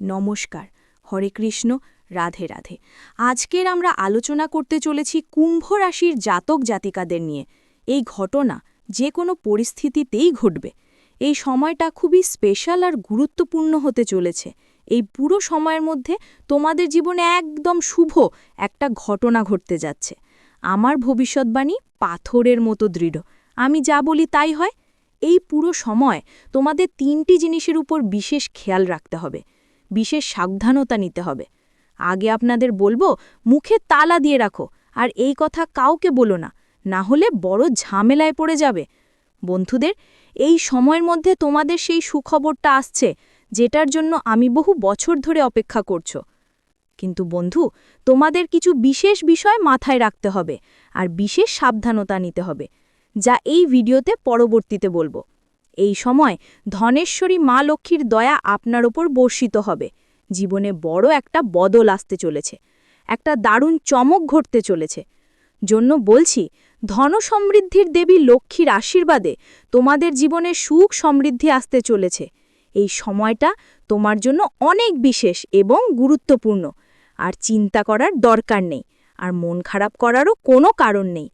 নমস্কার, হরে কৃষ্ণ, রাধে রাধে। আজকের আমরা আলোচনা করতে চলেছি কুম্ভ রাশির জাতক জাতিকাদের নিয়ে। এই ঘটনা যে কোনো পরিস্থিতিতেই ঘটবে। এই সময়টা খুবই স্পেশাল আর গুরুত্বপূর্ণ হতে চলেছে। এই পুরো সময়ের মধ্যে তোমাদের জীবনে একদম শুভ একটা ঘটনা ঘটতে যাচ্ছে। আমার ভবিষ্যৎবাণী পাথরের মতো দৃঢ়। আমি যা বলি তাই হয়। এই পুরো সময় তোমাদের তিনটি জিনিসের উপর বিশেষ খেয়াল রাখতে হবে। বিশেষ সাবধানতা নিতে হবে। আগে আপনাদের বলব, মুখে তালা দিয়ে রাখো, আর এই কথা কাউকে বলো না। না হলে বড় ঝামেলায় পড়ে যাবে। বন্ধুদের, এই সময়ের মধ্যে তোমাদের সেই সুখবরটা আসছে, যেটার জন্য আমি বহু বছর ধরে অপেক্ষা করছ। কিন্তু বন্ধু, তোমাদের কিছু বিশেষ বিষয় মাথায় রাখতে হবে, আর বিশেষ সাবধানতা নিতে হবে, যা এই ভিডিওতে পরবর্তীতে বলব। এই সময় ধনেশ্বরী মা লক্ষ্মীর দয়া আপনার ওপর বর্ষিত হবে। জীবনে বড় একটা বদল আসতে চলেছে। একটা দারুণ চমক ঘটতে চলেছে। জন্য বলছি, ধন সমৃদ্ধির দেবী লক্ষ্মীর আশীর্বাদে তোমাদের জীবনে সুখ সমৃদ্ধি আসতে চলেছে। এই সময়টা তোমার জন্য অনেক বিশেষ এবং গুরুত্বপূর্ণ। আর চিন্তা করার দরকার নেই। আর মন খারাপ করারও কোনো কারণ নেই।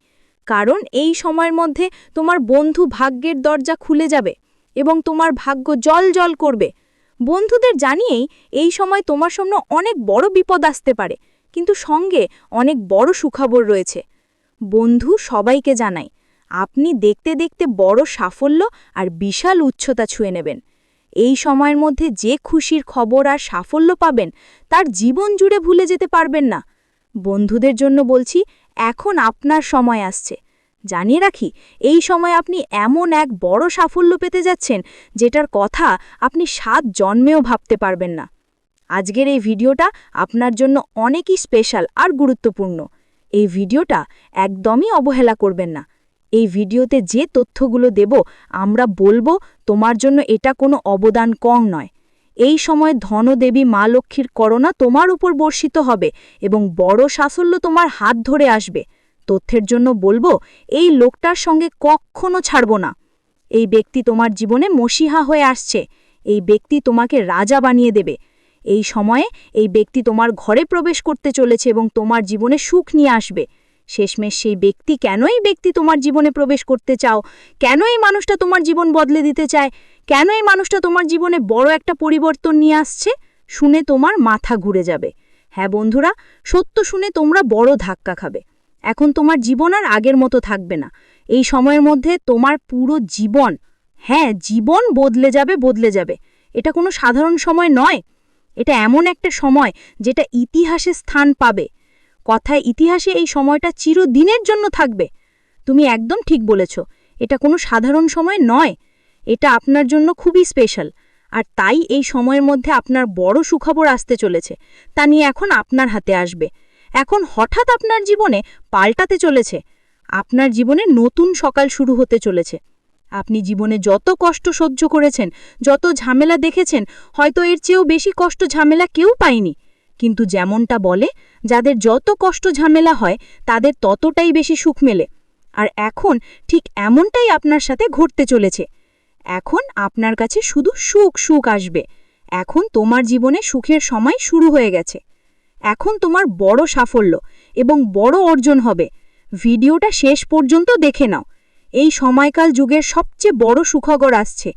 কারণ এই সময়ের মধ্যে তোমার বন্ধু ভাগ্যের দরজা খুলে যাবে এবং তোমার ভাগ্য জল জল করবে। বন্ধুদের জানিয়েই এই সময় তোমার সামনে অনেক বড় বিপদ আসতে পারে, কিন্তু সঙ্গে অনেক বড় সুখবর রয়েছে। বন্ধু সবাইকে জানাই আপনি দেখতে দেখতে বড় সাফল্য আর বিশাল উচ্চতা ছুঁয়ে নেবেন। এই সময়ের মধ্যে যে খুশির খবর আর সাফল্য পাবেন, তার জীবন জুড়ে ভুলে যেতে পারবেন না। বন্ধুদের জন্য বলছি এখন আপনার সময় আসছে। জানিয়ে রাখি, এই সময় আপনি এমন এক বড় সাফল্য পেতে যাচ্ছেন, যেটার কথা আপনি সাত জন্মেও ভাবতে পারবেন না। আজকের এই ভিডিওটা আপনার জন্য অনেকই স্পেশাল আর গুরুত্বপূর্ণ। এই ভিডিওটা একদমই অবহেলা করবেন না। এই ভিডিওতে যে তথ্যগুলো দেব, আমরা বলব, তোমার জন্য এটা কোনো অবদান কম নয়। এই সময় ধনদেবী মা লক্ষ্মীর করোনা তোমার উপর বর্ষিত হবে এবং বড় সাফল্য তোমার হাত ধরে আসবে। তথ্যের জন্য বলব, এই লোকটার সঙ্গে কখনো ছাড়ব না। এই ব্যক্তি তোমার জীবনে মসিহা হয়ে আসছে। এই ব্যক্তি তোমাকে রাজা বানিয়ে দেবে। এই সময়ে এই ব্যক্তি তোমার ঘরে প্রবেশ করতে চলেছে এবং তোমার জীবনে সুখ নিয়ে আসবে। শেষমেশ সেই ব্যক্তি কেনই ব্যক্তি তোমার জীবনে প্রবেশ করতে চাও? কেন এই মানুষটা তোমার জীবন বদলে দিতে চায়? কেন এই মানুষটা তোমার জীবনে বড় একটা পরিবর্তন নিয়ে আসছে? শুনে তোমার মাথা ঘুরে যাবে। হ্যাঁ বন্ধুরা, সত্য শুনে তোমরা বড় ধাক্কা খাবে। এখন তোমার জীবন আর আগের মতো থাকবে না। এই সময়ের মধ্যে তোমার পুরো জীবন হ্যাঁ জীবন বদলে যাবে বদলে যাবে। এটা কোনো সাধারণ সময় নয়। এটা এমন একটা সময় যেটা ইতিহাসে স্থান পাবে। কথায় ইতিহাসে এই সময়টা চিরদিনের জন্য থাকবে। তুমি একদম ঠিক বলেছ। এটা কোনো সাধারণ সময় নয়। এটা আপনার জন্য খুবই স্পেশাল আর তাই এই সময়ের মধ্যে আপনার বড় সুখবর আসতে চলেছে। তা নিয়ে এখন আপনার হাতে আসবে। এখন হঠাৎ আপনার জীবনে পাল্টাতে চলেছে। আপনার জীবনে নতুন সকাল শুরু হতে চলেছে। আপনি জীবনে যত কষ্ট সহ্য করেছেন, যত ঝামেলা দেখেছেন, হয়তো এর চেয়েও বেশি কষ্ট ঝামেলা কেউ পায়নি। কিন্তু যেমনটা বলে, যাদের যত কষ্ট ঝামেলা হয়, তাদের ততটাই বেশি সুখ মেলে। আর এখন ঠিক এমনটাই আপনার সাথে ঘটতে চলেছে। এখন আপনার কাছে শুধু সুখ সুখ আসবে। এখন তোমার জীবনে সুখের সময় শুরু হয়ে গেছে। এখন তোমার বড় সাফল্য এবং বড় অর্জন হবে। ভিডিওটা শেষ পর্যন্ত দেখে নাও। এই সময়কাল যুগের সবচেয়ে বড় সুখগর আসছে।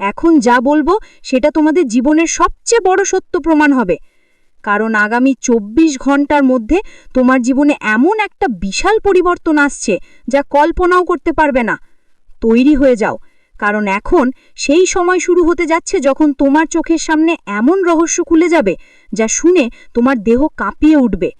এখন যা বলব, সেটা তোমাদের জীবনের সবচেয়ে বড় সত্য প্রমাণ হবে। কারণ আগামী ২৪ ঘণ্টার মধ্যে তোমার জীবনে এমন একটা বিশাল পরিবর্তন আসছে যা কল্পনাও করতে পারবে না। তৈরি হয়ে যাও। কারণ এখন সেই সময় শুরু হতে যাচ্ছে যখন তোমার চোখের সামনে এমন রহস্য খুলে যাবে যা শুনে তোমার দেহ কাঁপিয়ে উঠবে।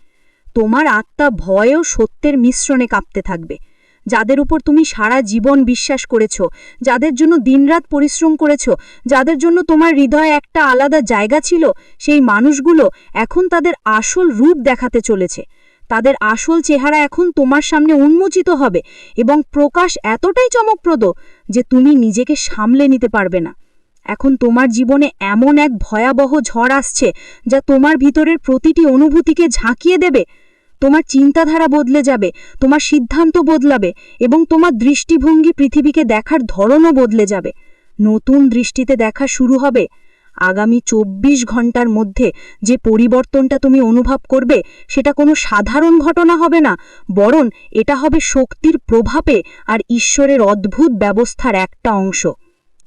তোমার আত্মা ভয় ও সত্যের মিশ্রণে কাঁপতে থাকবে। যাদের উপর তুমি সারা জীবন বিশ্বাস করেছ, যাদের জন্য দিনরাত পরিশ্রম করেছ, যাদের জন্য তোমার হৃদয়ে একটা আলাদা জায়গা ছিল, সেই মানুষগুলো এখন তাদের আসল রূপ দেখাতে চলেছে। তাদের আসল চেহারা এখন তোমার সামনে উন্মোচিত হবে এবং প্রকাশ এতটাই চমকপ্রদ যে তুমি নিজেকে সামলে নিতে পারবে না। এখন তোমার জীবনে এমন এক ভয়াবহ ঝড় আসছে যা তোমার ভিতরের প্রতিটি অনুভূতিকে ঝাঁকিয়ে দেবে। তোমার চিন্তাধারা বদলে যাবে, তোমার সিদ্ধান্ত বদলাবে এবং তোমার দৃষ্টিভঙ্গি পৃথিবীকে দেখার ধরনও বদলে যাবে। নতুন দৃষ্টিতে দেখা শুরু হবে। আগামী চব্বিশ ঘণ্টার মধ্যে যে পরিবর্তনটা তুমি অনুভব করবে, সেটা কোনো সাধারণ ঘটনা হবে না, বরং এটা হবে শক্তির প্রভাবে আর ঈশ্বরের অদ্ভুত ব্যবস্থার একটা অংশ।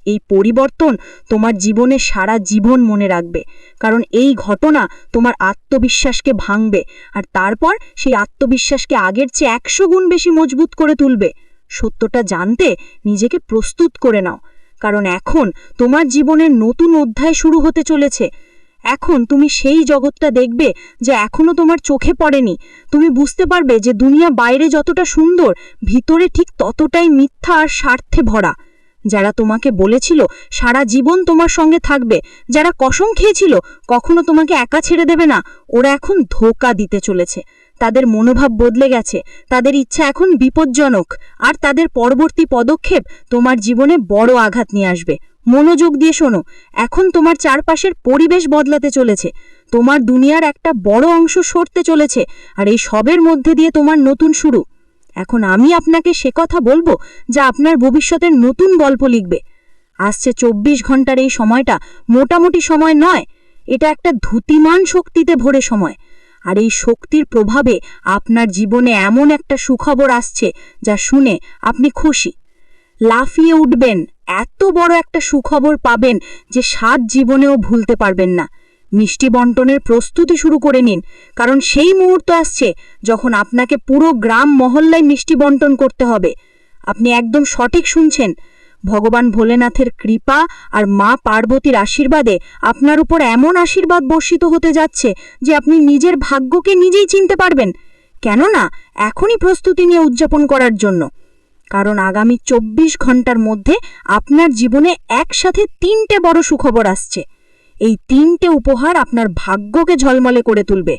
এই পরিবর্তন তোমার জীবনে সারা জীবন মনে রাখবে। কারণ এই ঘটনা তোমার আত্মবিশ্বাসকে ভাঙবে আর তারপর সেই আত্মবিশ্বাসকে আগের চেয়ে একশো গুণ বেশি মজবুত করে তুলবে। সত্যটা জানতে নিজেকে প্রস্তুত করে নাও। কারণ এখন তোমার জীবনের নতুন অধ্যায় শুরু হতে চলেছে। এখন তুমি সেই জগৎটা দেখবে যে এখনও তোমার চোখে পড়েনি। তুমি বুঝতে পারবে যে দুনিয়া বাইরে যতটা সুন্দর, ভিতরে ঠিক ততটাই মিথ্যা আর স্বার্থে ভরা। যারা তোমাকে বলেছিল, সারা জীবন তোমার সঙ্গে থাকবে, যারা কসম খেয়েছিল, কখনো তোমাকে একা ছেড়ে দেবে না, ওরা এখন ধোকা দিতে চলেছে। তাদের মনোভাব বদলে গেছে, তাদের ইচ্ছা এখন বিপজ্জনক, আর তাদের পরবর্তী পদক্ষেপ তোমার জীবনে বড় আঘাত নিয়ে আসবে। মনোযোগ দিয়ে শোনো, এখন তোমার চারপাশের পরিবেশ বদলাতে চলেছে, তোমার দুনিয়ার একটা বড় অংশ সরতে চলেছে, আর এই সবের মধ্যে দিয়ে তোমার নতুন শুরু। এখন আমি আপনাকে সে কথা বলব যা আপনার ভবিষ্যতের নতুন গল্প লিখবে। আসছে চব্বিশ ঘণ্টার এই সময়টা মোটামুটি সময় নয়, এটা একটা ধুতিমান শক্তিতে ভরে সময়। আর এই শক্তির প্রভাবে আপনার জীবনে এমন একটা সুখবর আসছে যা শুনে আপনি খুশি। লাফিয়ে উঠবেন, এত বড় একটা সুখবর পাবেন যে সাত জীবনেও ভুলতে পারবেন না। মিষ্টি বন্টনের প্রস্তুতি শুরু করে নিন, কারণ সেই মুহূর্ত আসছে যখন আপনাকে পুরো গ্রাম মহল্লায় মিষ্টি বন্টন করতে হবে। আপনি একদম সঠিক শুনছেন। ভগবান ভোলেনাথের কৃপা আর মা পার্বতীর আশীর্বাদে আপনার উপর এমন আশীর্বাদ বর্ষিত হতে যাচ্ছে যে আপনি নিজের ভাগ্যকে নিজেই চিনতে পারবেন। কেননা, এখনই প্রস্তুতি নিয়ে উদযাপন করার জন্য। কারণ আগামী চব্বিশ ঘণ্টার মধ্যে আপনার জীবনে একসাথে তিনটে বড় সুখবর আসছে। এই তিনটে উপহার আপনার ভাগ্যকে ঝলমলে করে তুলবে।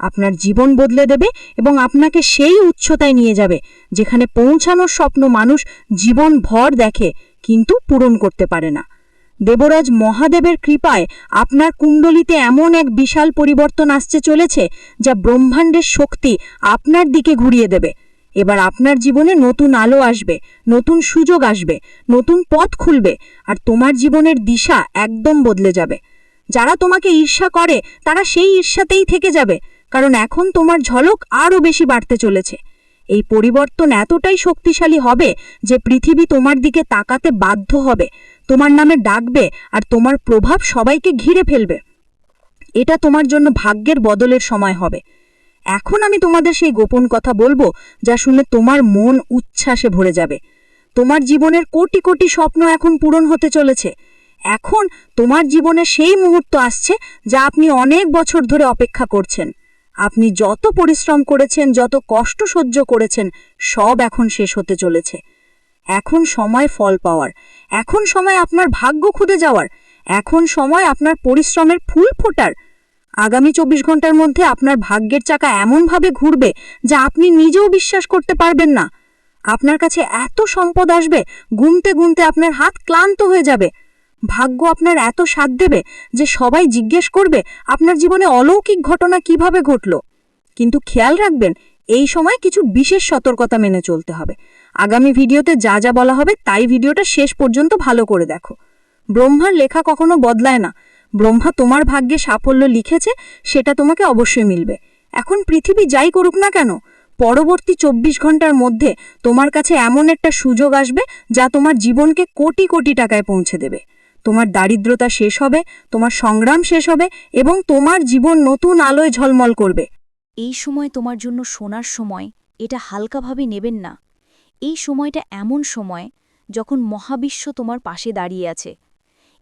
আপনার জীবন বদলে দেবে এবং আপনাকে সেই উচ্চতায় নিয়ে যাবে, যেখানে পৌঁছানোর স্বপ্ন মানুষ জীবন ভর দেখে, কিন্তু পূরণ করতে পারে না। দেবরাজ মহাদেবের কৃপায় আপনার কুণ্ডলিতে এমন এক বিশাল পরিবর্তন আসতে চলেছে, যা ব্রহ্মাণ্ডের শক্তি আপনার দিকে ঘুরিয়ে দেবে। এবার আপনার জীবনে নতুন আলো আসবে, নতুন সুযোগ আসবে, নতুন পথ খুলবে, আর তোমার জীবনের দিশা একদম বদলে যাবে। যারা তোমাকে ঈর্ষা করে, তারা সেই ঈর্ষাতেই থেকে যাবে, কারণ এখন তোমার ঝলক আরও বেশি বাড়তে চলেছে। এই পরিবর্তন এতটাই শক্তিশালী হবে যে পৃথিবী তোমার দিকে তাকাতে বাধ্য হবে, তোমার নামে ডাকবে আর তোমার প্রভাব সবাইকে ঘিরে ফেলবে। এটা তোমার জন্য ভাগ্যের বদলের সময় হবে। এখন আমি তোমাদের সেই গোপন কথা বলব, যা শুনে তোমার মন উচ্ছ্বাসে ভরে যাবে। তোমার জীবনের কোটি কোটি স্বপ্ন এখন পূরণ হতে চলেছে। এখন তোমার জীবনে সেই মুহূর্ত আসছে যা আপনি অনেক বছর ধরে অপেক্ষা করছেন। আপনি যত পরিশ্রম করেছেন, যত কষ্ট সহ্য করেছেন, সব এখন শেষ হতে চলেছে। এখন সময় ফল পাওয়ার। এখন সময় আপনার ভাগ্য খুঁজে যাওয়ার। এখন সময় আপনার পরিশ্রমের ফুল ফোটার। আগামী চব্বিশ ঘণ্টার মধ্যে আপনার ভাগ্যের চাকা এমনভাবে ঘুরবে যা আপনি নিজেও বিশ্বাস করতে পারবেন না। আপনার কাছে এত সম্পদ আসবে, গুনতে গুনতে আপনার হাত ক্লান্ত হয়ে যাবে। ভাগ্য আপনার এত সাথ দেবে যে সবাই জিজ্ঞেস করবে আপনার জীবনে অলৌকিক ঘটনা কীভাবে ঘটল। কিন্তু খেয়াল রাখবেন, এই সময় কিছু বিশেষ সতর্কতা মেনে চলতে হবে। আগামী ভিডিওতে যা যা বলা হবে তাই ভিডিওটা শেষ পর্যন্ত ভালো করে দেখো। ব্রহ্মার লেখা কখনো বদলায় না। ব্রহ্মা তোমার ভাগ্যে সাফল্য লিখেছে, সেটা তোমাকে অবশ্যই মিলবে। এখন পৃথিবী যাই করুক না কেন, পরবর্তী চব্বিশ ঘণ্টার মধ্যে তোমার কাছে এমন একটা সুযোগ আসবে যা তোমার জীবনকে কোটি কোটি টাকায় পৌঁছে দেবে। তোমার দারিদ্রতা শেষ হবে, তোমার সংগ্রাম শেষ হবে এবং তোমার জীবন নতুন আলোয় ঝলমল করবে। এই সময় তোমার জন্য শোনার সময়, এটা হালকাভাবে নেবেন না। এই সময়টা এমন সময় যখন মহাবিশ্ব তোমার পাশে দাঁড়িয়ে আছে।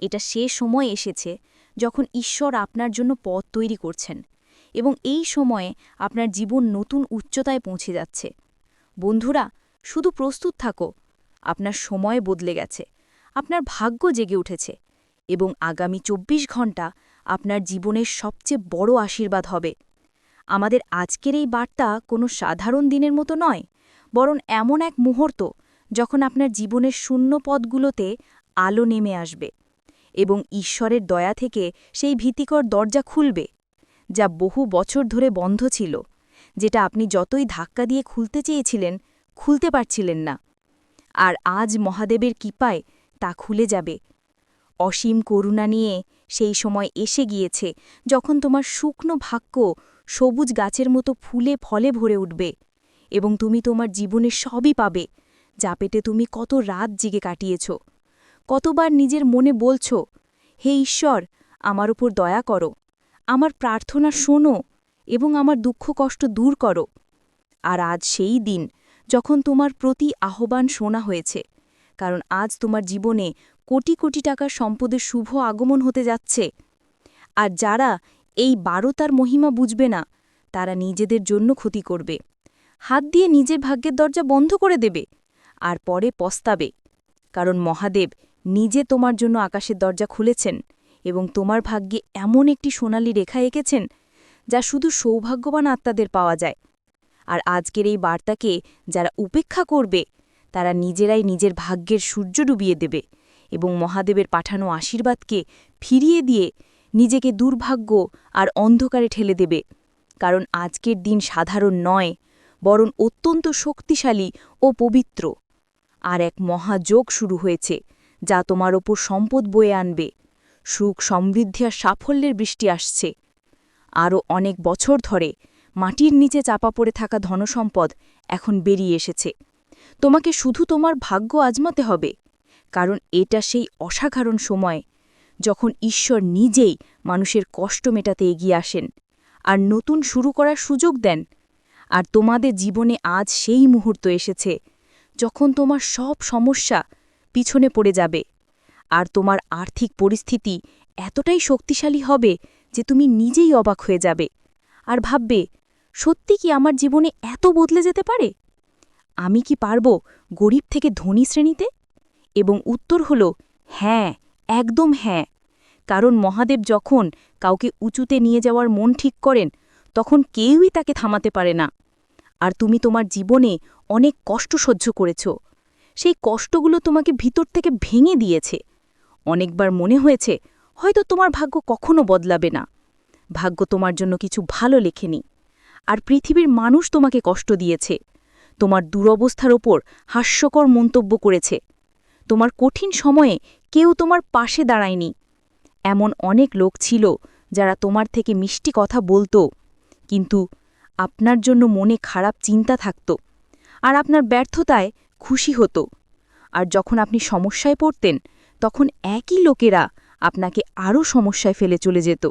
এটা সে সময় এসেছে যখন ঈশ্বর আপনার জন্য পথ তৈরি করছেন এবং এই সময়ে আপনার জীবন নতুন উচ্চতায় পৌঁছে যাচ্ছে। বন্ধুরা, শুধু প্রস্তুত থাকো, আপনার সময় বদলে গেছে। আপনার ভাগ্য জেগে উঠেছে এবং আগামী ২৪ ঘণ্টা আপনার জীবনের সবচেয়ে বড় আশীর্বাদ হবে। আমাদের আজকের এই বার্তা কোনো সাধারণ দিনের মতো নয়, বরং এমন এক মুহূর্ত যখন আপনার জীবনের শূন্য পদগুলোতে আলো নেমে আসবে এবং ঈশ্বরের দয়া থেকে সেই ভীতিকর দরজা খুলবে, যা বহু বছর ধরে বন্ধ ছিল, যেটা আপনি যতই ধাক্কা দিয়ে খুলতে চেয়েছিলেন, খুলতে পারছিলেন না। আর আজ মহাদেবের কৃপায় তা খুলে যাবে। অসীম করুণা নিয়ে সেই সময় এসে গিয়েছে, যখন তোমার শুকনো ভাগ্য সবুজ গাছের মতো ফুলে ফলে ভরে উঠবে এবং তুমি তোমার জীবনে সবই পাবে, যা পেটে তুমি কত রাত জিগে কাটিয়েছ। কতবার নিজের মনে বলছ, হে ঈশ্বর, আমার উপর দয়া করো, আমার প্রার্থনা শোনো এবং আমার দুঃখ কষ্ট দূর করো। আর আজ সেই দিন যখন তোমার প্রতি আহ্বান শোনা হয়েছে কারণ আজ তোমার জীবনে কোটি কোটি টাকার সম্পদের শুভ আগমন হতে যাচ্ছে। আর যারা এই বারোতার মহিমা বুঝবে না, তারা নিজেদের জন্য ক্ষতি করবে। হাত দিয়ে নিজের ভাগ্যের দরজা বন্ধ করে দেবে আর পরে পস্তাবে। কারণ মহাদেব নিজে তোমার জন্য আকাশের দরজা খুলেছেন এবং তোমার ভাগ্যে এমন একটি সোনালি রেখা এঁকেছেন যা শুধু সৌভাগ্যবান আত্মাদের পাওয়া যায়। আর আজকের এই বার্তাকে যারা উপেক্ষা করবে তারা নিজেরাই নিজের ভাগ্যের সূর্য ডুবিয়ে দেবে এবং মহাদেবের পাঠানো আশীর্বাদকে ফিরিয়ে দিয়ে নিজেকে দুর্ভাগ্য আর অন্ধকারে ঠেলে দেবে। কারণ আজকের দিন সাধারণ নয়, বরং অত্যন্ত শক্তিশালী ও পবিত্র। আর এক মহাযোগ শুরু হয়েছে, যা তোমার ওপর সম্পদ বয়ে আনবে। সুখ, সমৃদ্ধি আর সাফল্যের বৃষ্টি আসছে। আরও অনেক বছর ধরে মাটির নিচে চাপা পড়ে থাকা ধনসম্পদ এখন বেরিয়ে এসেছে। তোমাকে শুধু তোমার ভাগ্য আজমাতে হবে, কারণ এটা সেই অসাধারণ সময় যখন ঈশ্বর নিজেই মানুষের কষ্ট মেটাতে এগিয়ে আসেন আর নতুন শুরু করার সুযোগ দেন আর তোমাদের জীবনে আজ সেই মুহূর্ত এসেছে যখন তোমার সব সমস্যা পিছনে পড়ে যাবে আর তোমার আর্থিক পরিস্থিতি এতটাই শক্তিশালী হবে যে তুমি নিজেই অবাক হয়ে যাবে। আর ভাববে, সত্যি কি আমার জীবনে এত বদলে যেতে পারে? আমি কি পারব গরিব থেকে ধনী শ্রেণীতে? এবং উত্তর হল হ্যাঁ একদম হ্যাঁ। কারণ মহাদেব যখন কাউকে উঁচুতে নিয়ে যাওয়ার মন ঠিক করেন, তখন কেউই তাকে থামাতে পারে না। আর তুমি তোমার জীবনে অনেক কষ্ট সহ্য করেছ। সেই কষ্টগুলো তোমাকে ভিতর থেকে ভেঙে দিয়েছে। অনেকবার মনে হয়েছে, হয়তো তোমার ভাগ্য কখনো বদলাবে না। ভাগ্য তোমার জন্য কিছু ভালো লেখেনি। আর পৃথিবীর মানুষ তোমাকে কষ্ট দিয়েছে। তোমার দুরবস্থার ওপর হাস্যকর মন্তব্য করেছে। তোমার কঠিন সময়ে কেউ তোমার পাশে দাঁড়ায়নি। এমন অনেক লোক ছিল যারা তোমার থেকে মিষ্টি কথা বলতো, কিন্তু আপনার জন্য মনে খারাপ চিন্তা থাকত আর আপনার ব্যর্থতায় খুশি হতো। আর যখন আপনি সমস্যায় পড়তেন, তখন একই লোকেরা আপনাকে আরও সমস্যায় ফেলে চলে যেত।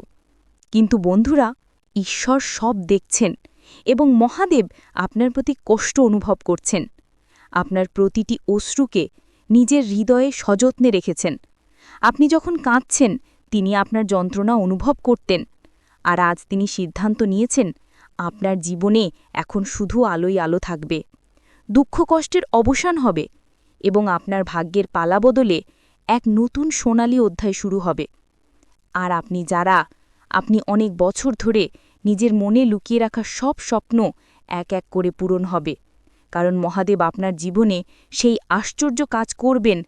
কিন্তু বন্ধুরা, ঈশ্বর সব দেখছেন। এবং মহাদেব আপনার প্রতি কষ্ট অনুভব করছেন। আপনার প্রতিটি অশ্রুকে নিজের হৃদয়ে সযত্নে রেখেছেন। আপনি যখন কাঁদছেন, তিনি আপনার যন্ত্রণা অনুভব করতেন। আর আজ তিনি সিদ্ধান্ত নিয়েছেন, আপনার জীবনে এখন শুধু আলোই আলো থাকবে। দুঃখ কষ্টের অবসান হবে এবং আপনার ভাগ্যের পালা বদলে এক নতুন সোনালী অধ্যায় শুরু হবে। আর আপনি যারা, আপনি অনেক বছর ধরে নিজের মনে লুকিয়ে রাখা সব স্বপ্ন এক এক করে পূরণ হবে। কারণ মহাদেব আপনার জীবনে সেই আশ্চর্য কাজ করবেন,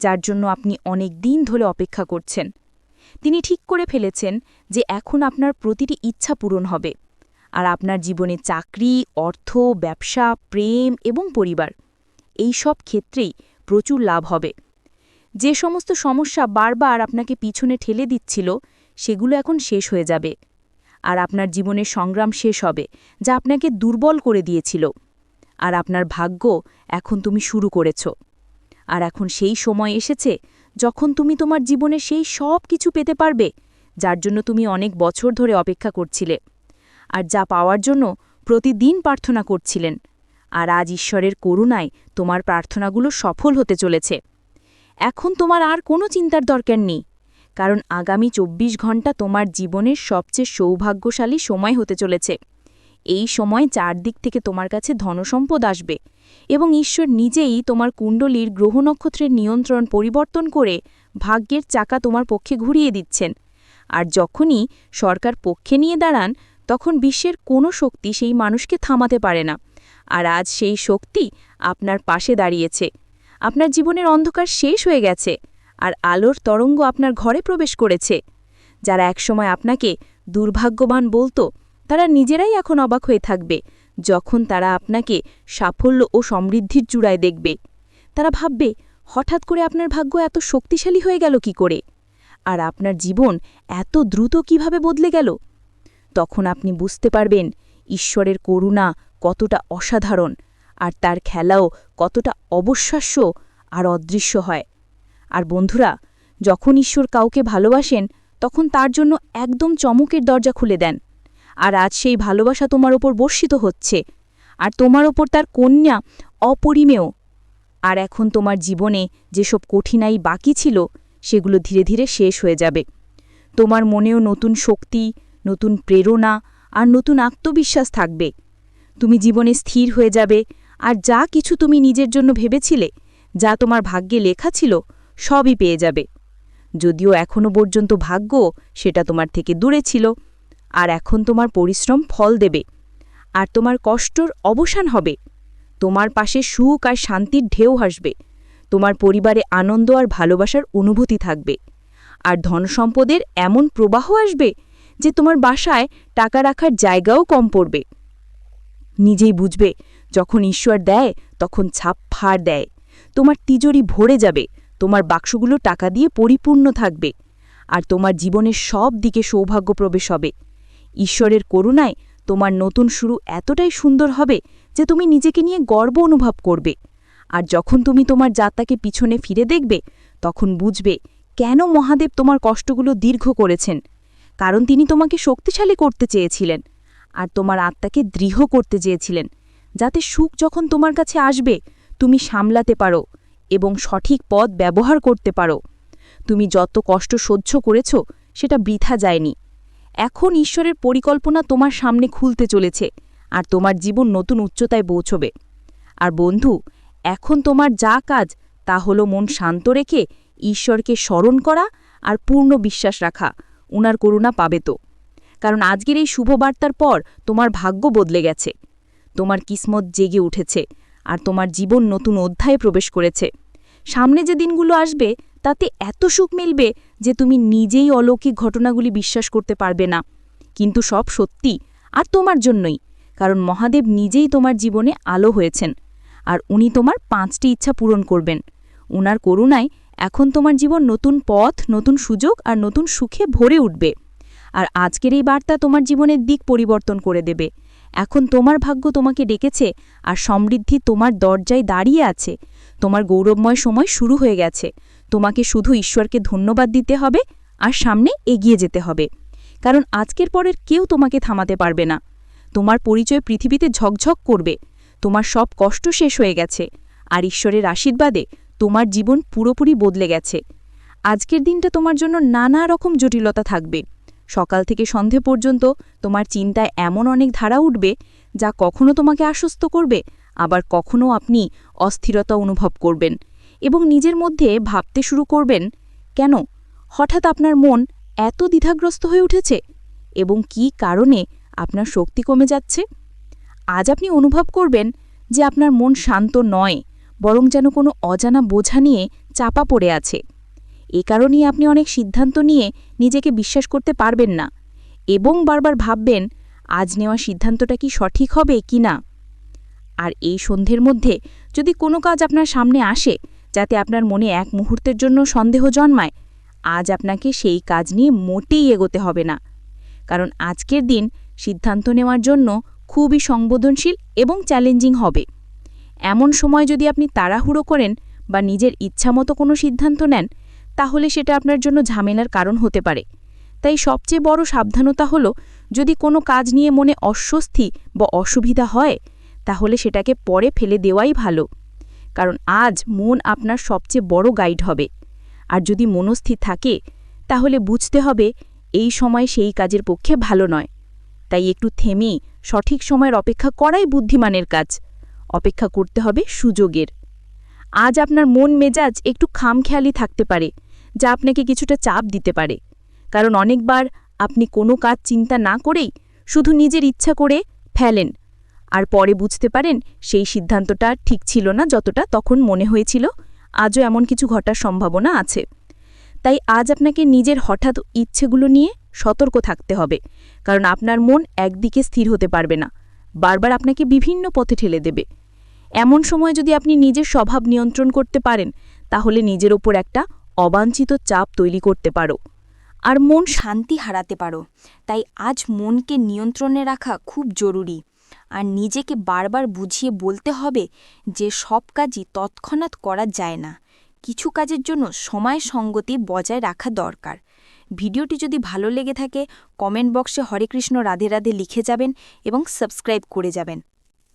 যার জন্য আপনি অনেক দিন ধরে অপেক্ষা করছেন। তিনি ঠিক করে ফেলেছেন যে এখন আপনার প্রতিটি ইচ্ছা পূরণ হবে, আর আপনার জীবনে চাকরি, অর্থ, ব্যবসা, প্রেম এবং পরিবার, এই সব ক্ষেত্রেই প্রচুর লাভ হবে। যে সমস্ত সমস্যা বারবার আপনাকে পিছনে ঠেলে দিচ্ছিল, সেগুলো এখন শেষ হয়ে যাবে। আর আপনার জীবনের সংগ্রাম শেষ হবে, যা আপনাকে দুর্বল করে দিয়েছিল। আর আপনার ভাগ্য এখন তুমি শুরু করেছ। আর এখন সেই সময় এসেছে যখন তুমি তোমার জীবনে সেই সব কিছু পেতে পারবে, যার জন্য তুমি অনেক বছর ধরে অপেক্ষা করছিলে। আর যা পাওয়ার জন্য প্রতিদিন প্রার্থনা করছিলেন। আর আজ ঈশ্বরের করুণায় তোমার প্রার্থনাগুলো সফল হতে চলেছে। এখন তোমার আর কোনো চিন্তার দরকার নেই। কারণ আগামী ২৪ ঘণ্টা তোমার জীবনের সবচেয়ে সৌভাগ্যশালী সময় হতে চলেছে। এই সময় চারদিক থেকে তোমার কাছে ধনসম্পদ আসবে এবং ঈশ্বর নিজেই তোমার কুণ্ডলীর গ্রহ নক্ষত্রের নিয়ন্ত্রণ পরিবর্তন করে ভাগ্যের চাকা তোমার পক্ষে ঘুরিয়ে দিচ্ছেন। আর যখনই সরকার পক্ষে নিয়ে দাঁড়ান, তখন বিশ্বের কোনো শক্তি সেই মানুষকে থামাতে পারে না। আর আজ সেই শক্তি আপনার পাশে দাঁড়িয়েছে। আপনার জীবনের অন্ধকার শেষ হয়ে গেছে। আর আলোর তরঙ্গ আপনার ঘরে প্রবেশ করেছে। যারা একসময় আপনাকে দুর্ভাগ্যবান বলতো, তারা নিজেরাই এখন অবাক হয়ে থাকবে, যখন তারা আপনাকে সাফল্য ও সমৃদ্ধির চূড়ায় দেখবে। তারা ভাববে, হঠাৎ করে আপনার ভাগ্য এত শক্তিশালী হয়ে গেল কি করে? আর আপনার জীবন এত দ্রুত কীভাবে বদলে গেল? তখন আপনি বুঝতে পারবেন, ঈশ্বরের করুণা কতটা অসাধারণ, আর তার খেলাও কতটা অবশ্বাস্য আর অদৃশ্য হয়। আর বন্ধুরা, যখন ঈশ্বর কাউকে ভালোবাসেন, তখন তার জন্য একদম চমকের দরজা খুলে দেন। আর আজ সেই ভালোবাসা তোমার ওপর বর্ষিত হচ্ছে, আর তোমার ওপর তার কন্যা অপরিমেয়। আর এখন তোমার জীবনে যেসব কঠিনাই বাকি ছিল, সেগুলো ধীরে ধীরে শেষ হয়ে যাবে। তোমার মনেও নতুন শক্তি, নতুন প্রেরণা আর নতুন আত্মবিশ্বাস থাকবে। তুমি জীবনে স্থির হয়ে যাবে, আর যা কিছু তুমি নিজের জন্য ভেবেছিলে, যা তোমার ভাগ্যে লেখা ছিল সবই পেয়ে যাবে। যদিও এখনও পর্যন্ত ভাগ্য সেটা তোমার থেকে দূরে ছিল। আর এখন তোমার পরিশ্রম ফল দেবে। আর তোমার কষ্টর অবসান হবে। তোমার পাশে সুখ আর শান্তির ঢেউ হাসবে। তোমার পরিবারে আনন্দ আর ভালোবাসার অনুভূতি থাকবে। আর ধনসম্পদের এমন প্রবাহ আসবে যে তোমার বাসায় টাকা রাখার জায়গাও কম পড়বে। নিজেই বুঝবে, যখন ঈশ্বর দেয়, তখন ছাপ ফাড় দেয়। তোমার তিজোরি ভরে যাবে। তোমার বাক্সগুলো টাকা দিয়ে পরিপূর্ণ থাকবে, আর তোমার জীবনের সব দিকে সৌভাগ্য প্রবেশ হবে। ঈশ্বরের করুণায় তোমার নতুন শুরু এতটাই সুন্দর হবে যে তুমি নিজেকে নিয়ে গর্ব অনুভব করবে। আর যখন তুমি তোমার যাত্রাকে পিছনে ফিরে দেখবে, তখন বুঝবে কেন মহাদেব তোমার কষ্টগুলো দীর্ঘ করেছেন, কারণ তিনি তোমাকে শক্তিশালী করতে চেয়েছিলেন, আর তোমার আত্মাকে দৃঢ় করতে চেয়েছিলেন। যাতে সুখ যখন তোমার কাছে আসবে, তুমি সামলাতে পারো। এবং সঠিক পথ ব্যবহার করতে পারো। তুমি যত কষ্ট সহ্য করেছ, সেটা বৃথা যায়নি। এখন ঈশ্বরের পরিকল্পনা তোমার সামনে খুলতে চলেছে, আর তোমার জীবন নতুন উচ্চতায় পৌঁছবে। আর বন্ধু, এখন তোমার যা কাজ, তা হলো মন শান্ত রেখে ঈশ্বরকে স্মরণ করা আর পূর্ণ বিশ্বাস রাখা। উনার করুণা পাবে তো। কারণ আজকের এই শুভবার্তার পর তোমার ভাগ্য বদলে গেছে। তোমার কিসমত জেগে উঠেছে। আর তোমার জীবন নতুন অধ্যায়ে প্রবেশ করেছে। সামনে যে দিনগুলো আসবে, তাতে এত সুখ মিলবে যে তুমি নিজেই অলৌকিক ঘটনাগুলি বিশ্বাস করতে পারবে না। কিন্তু সব সত্যি, আর তোমার জন্যই, কারণ মহাদেব নিজেই তোমার জীবনে আলো হয়েছেন, আর উনি তোমার পাঁচটি ইচ্ছা পূরণ করবেন। উনার করুণায় এখন তোমার জীবন নতুন পথ, নতুন সুযোগ আর নতুন সুখে ভরে উঠবে। আর আজকের এই বার্তা তোমার জীবনের দিক পরিবর্তন করে দেবে। এখন তোমার ভাগ্য তোমাকে ডেকেছে আর সমৃদ্ধি তোমার দরজায় দাঁড়িয়ে আছে। তোমার গৌরবময় সময় শুরু হয়ে গেছে। তোমাকে শুধু ঈশ্বরকে ধন্যবাদ দিতে হবে আর সামনে এগিয়ে যেতে হবে। কারণ আজকের পরের কেউ তোমাকে থামাতে পারবে না। তোমার পরিচয় পৃথিবীতে ঝকঝক করবে। তোমার সব কষ্ট শেষ হয়ে গেছে। আর ঈশ্বরের আশীর্বাদে তোমার জীবন পুরোপুরি বদলে গেছে। আজকের দিনটা তোমার জন্য নানা রকম জটিলতা থাকবে। সকাল থেকে সন্ধে পর্যন্ত তোমার চিন্তায় এমন অনেক ধারা উঠবে যা কখনো তোমাকে আশ্বস্ত করবে, আবার কখনো আপনি অস্থিরতা অনুভব করবেন এবং নিজের মধ্যে ভাবতে শুরু করবেন, কেন? হঠাৎ আপনার মন এত দ্বিধাগ্রস্ত হয়ে উঠেছে এবং কি কারণে আপনার শক্তি কমে যাচ্ছে? আজ আপনি অনুভব করবেন যে আপনার মন শান্ত নয়, বরং যেন কোনো অজানা বোঝা নিয়ে চাপা পড়ে আছে। এ কারণেই আপনি অনেক সিদ্ধান্ত নিয়ে নিজেকে বিশ্বাস করতে পারবেন না এবং বারবার ভাববেন, আজ নেওয়া সিদ্ধান্তটা কি সঠিক হবে কি না? আর এই সন্ধ্যের মধ্যে যদি কোনো কাজ আপনার সামনে আসে, যাতে আপনার মনে এক মুহূর্তের জন্য সন্দেহ জন্মায়, আজ আপনাকে সেই কাজ নিয়ে মোটেই এগোতে হবে না। কারণ আজকের দিন সিদ্ধান্ত নেওয়ার জন্য খুবই সংবেদনশীল এবং চ্যালেঞ্জিং হবে। এমন সময় যদি আপনি তাড়াহুড়ো করেন বা নিজের ইচ্ছামতো কোনো সিদ্ধান্ত নেন তাহলে সেটা আপনার জন্য ঝামেলার কারণ হতে পারে। তাই সবচেয়ে বড় সাবধানতা হলো, যদি কোনো কাজ নিয়ে মনে অস্বস্তি বা অসুবিধা হয়, তাহলে সেটাকে পরে ফেলে দেওয়াই ভালো। কারণ আজ মন আপনার সবচেয়ে বড় গাইড হবে। আর যদি মনস্থির থাকে, তাহলে বুঝতে হবে এই সময় সেই কাজের পক্ষে ভালো নয়। তাই একটু থেমে সঠিক সময়ের অপেক্ষা করাই বুদ্ধিমানের কাজ। অপেক্ষা করতে হবে সুযোগের। আজ আপনার মন মেজাজ একটু খামখেয়ালি থাকতে পারে, যা আপনাকে কিছুটা চাপ দিতে পারে। কারণ অনেকবার আপনি কোনো কাজ চিন্তা না করেই শুধু নিজের ইচ্ছা করে ফেলেন। আর পরে বুঝতে পারেন সেই সিদ্ধান্তটা ঠিক ছিল না যতটা তখন মনে হয়েছিল, আজও এমন কিছু ঘটার সম্ভাবনা আছে। তাই আজ আপনাকে নিজের হঠাৎ ইচ্ছেগুলো নিয়ে সতর্ক থাকতে হবে, কারণ আপনার মন একদিকে স্থির হতে পারবে না। বারবার আপনাকে বিভিন্ন পথে ঠেলে দেবে। এমন সময় যদি আপনি নিজের স্বভাব নিয়ন্ত্রণ করতে পারেন, তাহলে নিজের ওপর একটা অবাঞ্ছিত চাপ তৈরি করতে পারো। আর মন শান্তি হারাতে পারো। তাই আজ মনকে নিয়ন্ত্রণে রাখা খুব জরুরি। আর নিজেকে বারবার বুঝিয়ে বলতে হবে যে সব কাজই তৎক্ষণাৎ করা যায় না। কিছু কাজের জন্য সময় সঙ্গতি বজায় রাখা দরকার। ভিডিওটি যদি ভালো লেগে থাকে, কমেন্ট বক্সে হরে কৃষ্ণ রাধে রাধে লিখে যাবেন এবং সাবস্ক্রাইব করে যাবেন।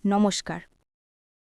নমস্কার।